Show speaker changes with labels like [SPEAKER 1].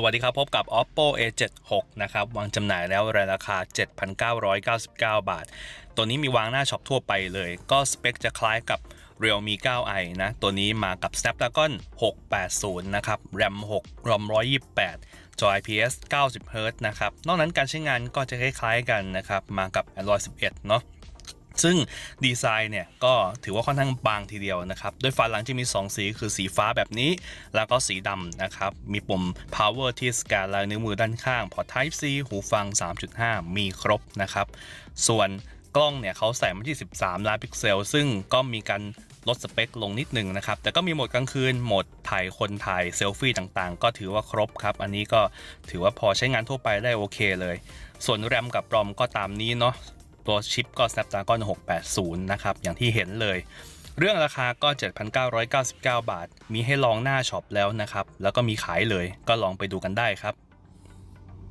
[SPEAKER 1] สวัสดีครับ พบกับ oppo a76 นะครับ วางจำหน่ายแล้วราคา 7,999 บาท ตัวนี้มีวางหน้าช็อปทั่วไปเลย ก็สเปคจะคล้ายกับ realme 9i นะ ตัวนี้มากับ snapdragon 680 นะครับ ram 6 rom 128 จอ IPS 90 Hz นะครับ นอกนั้นการใช้งานก็จะคล้ายๆกันนะครับ มากับ Android 11 เนาะ ซึ่งดีไซน์เนี่ยก็ถือว่าค่อนข้างบางทีเดียวนะครับด้วยฝาหลังจะมี 2 สีคือสีฟ้าแบบนี้ แล้วก็สีดำนะครับ มีปุ่ม power ที่สแกนลายนิ้วมือด้านข้าง พอ type C หูฟัง 3.5 มีครบนะครับ ส่วนกล้องเนี่ยเขาใส่มาที่ 13 ล้านพิกเซล ซึ่งก็มีการลดสเปคลงนิดนึงนะครับ แต่ก็มีโหมดกลางคืน โหมดถ่ายคนถ่ายเซลฟี่ต่างๆ ก็ถือว่าครบครับ อันนี้ก็ถือว่าพอใช้งานทั่วไปได้โอเคเลย ส่วนแรมกับรอมก็ตามนี้เนาะ ตัวชิปก็ Snapdragon 680 นะครับ อย่างที่เห็นเลย เรื่องราคาก็ 7,999 บาท มีให้ลองหน้าช็อปแล้วนะครับ แล้วก็มีขายเลยก็ลองไปดูกันได้ครับ